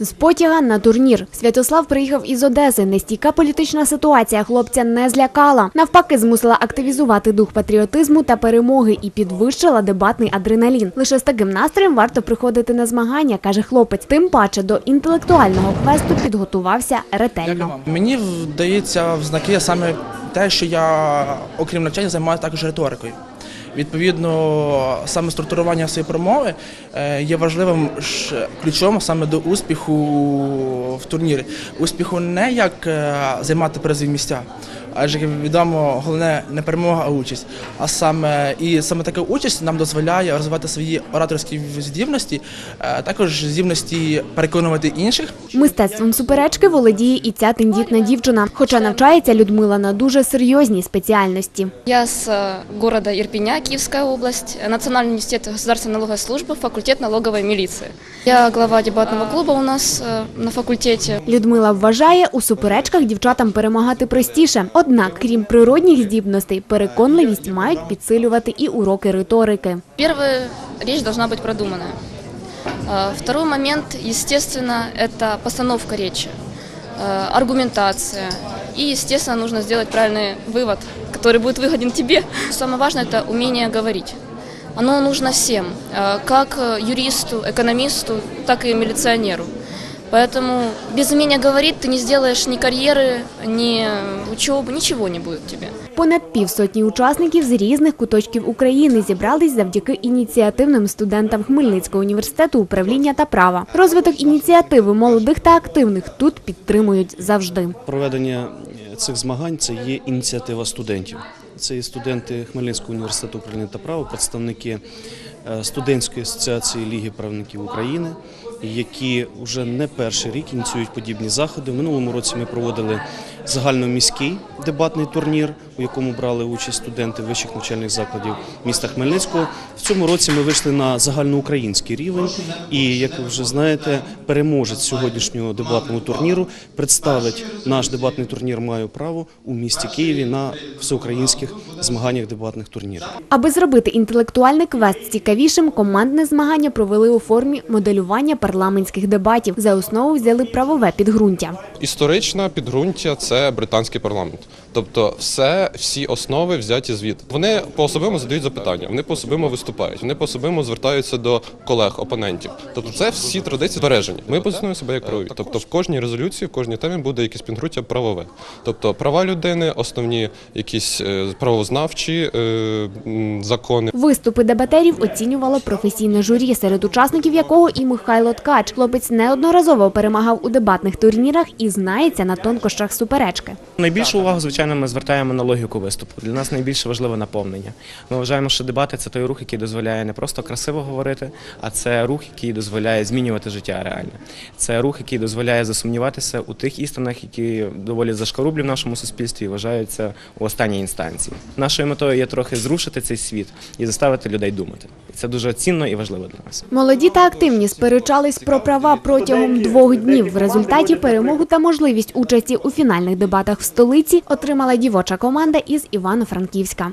З потяга на турнір. Святослав приїхав із Одеси. Нестійка політична ситуація хлопця не злякала. Навпаки, змусила активізувати дух патріотизму та перемоги і підвищила дебатний адреналін. Лише з таким настроєм варто приходити на змагання, каже хлопець. Тим паче до інтелектуального квесту підготувався ретельно. Мені вдається в знаки саме те, що я, окрім навчання, займаюся також риторикою. Відповідно, саме структурування своєї промови е, є важливим ключом саме до успіху в турнірі. Успіху не як е, займати призові місця, адже як відомо, головне не перемога, а участь. А саме і саме така участь нам дозволяє розвивати свої ораторські здібності, е, також здібності переконувати інших. Мистецтвом суперечки володіє і ця тендітна дівчина, хоча навчається Людмила на дуже серйозній спеціальності. Я э, города Ирпеня, Киевская область, Национальный университет государственной налоговой службы, факультет налоговой милиции. Я глава дебатного клуба у нас э, на факультете. Людмила вважає, у суперечках дівчатам перемагати простіше. Однак, крім природних здібностей, переконливість мають підсилювати і уроки риторики. Первая речь должна быть продуманная. Э, Второй момент, естественно, это постановка речи, э, аргументация. И, естественно, нужно сделать правильный вывод, который будет выгоден тебе. Самое важное – это умение говорить. Оно нужно всем, э, как э, юристу, экономисту, так и милиционеру. Поэтому без умения говорить ты не сделаешь ни карьеры, ни учебы, ничего не будет тебе. Понад півсотні учасників з різних куточків України зібрались завдяки ініціативним студентам Хмельницького університету управління та права. Розвиток ініціативи молодих та активних тут підтримують завжди. Проведення цих змагань це є ініціатива студентів. Це є студенти Хмельницького університету управління та права, представники е, студентської асоціації Ліги правників України, які вже не перший рік ініціюють подібні заходи. В минулому році ми проводили загальноміський дебатний турнір, у якому брали участь студенти вищих навчальних закладів міста Хмельницького. В цьому році ми вийшли на загальноукраїнський рівень. І як ви вже знаєте, переможець сьогоднішнього дебатного турніру представить наш дебатний турнір Маю право у місті Києві на всеукраїнських змаганнях дебатних турнірів. Аби зробити інтелектуальний квест цікавішим, командне змагання провели у формі моделювання парламентських дебатів. За основу взяли правове підґрунтя. Історичне підґрунтя це британський парламент. Тобто, все, всі основи взяті звідти. Вони по-особливо задають запитання, вони по-особливо виступають, вони по-особливо звертаються до колег, опонентів. Тобто, це всі традиції збережені. Ми позиціонуємо себе як правові. Тобто, в кожній резолюції, в кожній темі буде якесь підґрунтя правове. Тобто, права людини, основні якісь е, правознавчі е, закони. Виступи дебатерів оцінювало професійне журі, серед учасників якого і Михайло Ткач. Хлопець неодноразово перемагав у дебатних турнірах і знається на тонкощах суперечки. Найбільшу увагу, звичайно, ми звертаємо на логіку виступу. Для нас найбільше важливе наповнення. Ми вважаємо, що дебати це той рух, який дозволяє не просто красиво говорити, а це рух, який дозволяє змінювати життя реально. Це рух, який дозволяє засумніватися у тих істинах, які доволі зашкарублі в нашому суспільстві і вважаються у останній інстанції. Нашою метою є трохи зрушити цей світ і заставити людей думати. І це дуже цінно і важливо для нас. Молоді та активні сперечались про права протягом двох днів. В результаті перемогу та можливість участі у фінальних дебатах в столиці отримала дівоча команда із Івано-Франківська.